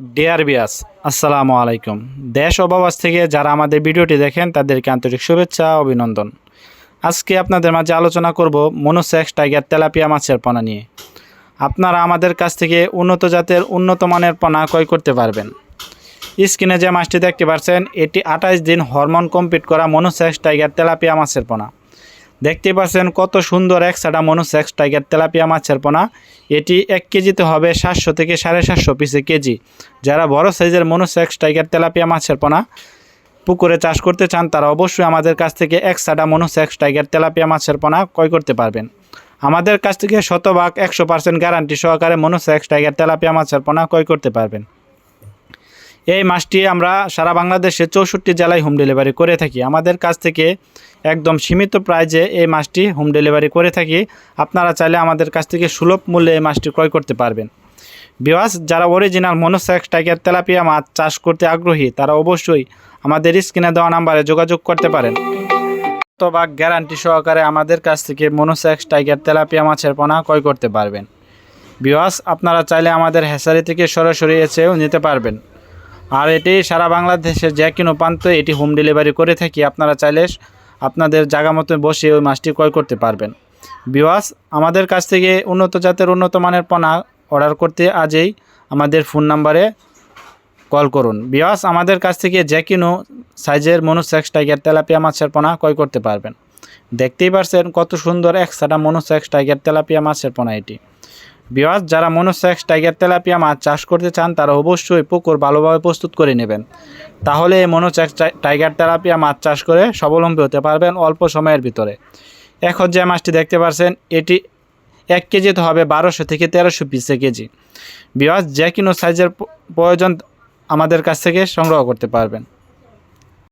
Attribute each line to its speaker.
Speaker 1: Deer বিয়াস আসসালামু আলাইকুম। দেশ প্রবাস থেকে যারা আমাদের ভিডিওটি দেখেন, তাদেরকে আন্তরিক শুভেচ্ছা, অভিনন্দন। আজকে আপনাদের মাঝে আলোচনা করব মনোসেক্স টাইগার তেলাপিয়া মাছের পোনা নিয়ে। আপনারা আমাদের কাছ থেকে উন্নত জাতের উন্নত মানের পোনা ক্রয় করতে পারবেন। স্ক্রিনে যে মাছটি দেখতে পাচ্ছেন, এটি আঠাশ দিন হরমোন কমপ্লিট করা মনোসেক্স টাইগার তেলাপিয়া মাছের পোনা। দেখতে পাচ্ছেন কত সুন্দর এক মনোসেক্স টাইগার তেলাপিয়া মাছের পোনা। এটি এক কেজিতে হবে সাতশো থেকে সাড়ে সাতশো পিসে কেজি। যারা বড় সাইজের মনোসেক্স টাইগার তেলাপিয়া মাছের পোনা পুকুরে চাষ করতে চান, তারা অবশ্যই আমাদের কাছ থেকে এক সাডা মনোসেক্স টাইগার তেলাপিয়া মাছের পোনা ক্রয় করতে পারবেন। আমাদের কাছ থেকে শতভাগ একশো পার্সেন্ট গ্যারান্টি সহকারে মনোসেক্স টাইগার তেলাপিয়া মাছের পোনা ক্রয় করতে পারবেন। এই মাছটি আমরা সারা বাংলাদেশে চৌষট্টি জেলায় হোম ডেলিভারি করে থাকি। আমাদের কাছ থেকে একদম সীমিত প্রাইজে এই মাছটি হোম ডেলিভারি করে থাকি। আপনারা চাইলে আমাদের কাছ থেকে সুলভ মূল্যে এই মাছটি ক্রয় করতে পারবেন। বিওয়াস যারা অরিজিনাল মনোসেক্স টাইগার তেলাপিয়া মাছ চাষ করতে আগ্রহী, তারা অবশ্যই আমাদের স্ক্রিনে দেওয়া নাম্বারে যোগাযোগ করতে পারেন। অথবা গ্যারান্টি সহকারে আমাদের কাছ থেকে মনোসেক্স টাইগার তেলাপিয়া মাছের পোনা ক্রয় করতে পারবেন। বিওয়াস আপনারা চাইলে আমাদের হ্যাসারি থেকে সরাসরি এসেও নিতে পারবেন। আর এটি সারা বাংলাদেশের যে কোনো প্রান্তে এটি হোম ডেলিভারি করে থাকি। আপনারা চাইলে আপনাদের জায়গা মতো বসে ওই মাছটি ক্রয় করতে পারবেন। বিওয়াস আমাদের কাছ থেকে উন্নত জাতের উন্নত মানের পণা অর্ডার করতে আজই আমাদের ফোন নাম্বারে কল করুন। বিওয়াস আমাদের কাছ থেকে যে কোনো সাইজের মনোসেক্স টাইগার তেলাপিয়া মাছের পোনা ক্রয় করতে পারবেন। দেখতেই পারছেন কত সুন্দর একসাটা মনোসেক্স টাইগার তেলাপিয়া মাছের পোনা এটি। বিওয়াস যারা মনোসেক্স, টাইগার তেলাপিয়া মাছ চাষ করতে চান, তারা অবশ্যই পুকুর ভালোভাবে প্রস্তুত করে নেবেন। তাহলে এই মনোসেক্স, টাই- টাইগার তেলাপিয়া মাছ চাষ করে স্বাবলম্বী হতে পারবেন অল্প সময়ের ভিতরে। এখন যে মাছটি দেখতে পাচ্ছেন এটি এক কেজিতে হবে বারোশো থেকে তেরোশো পিসে কেজি। বিওয়াস যে কোনো সাইজের প্রয়োজন আমাদের কাছ থেকে সংগ্রহ করতে পারবেন।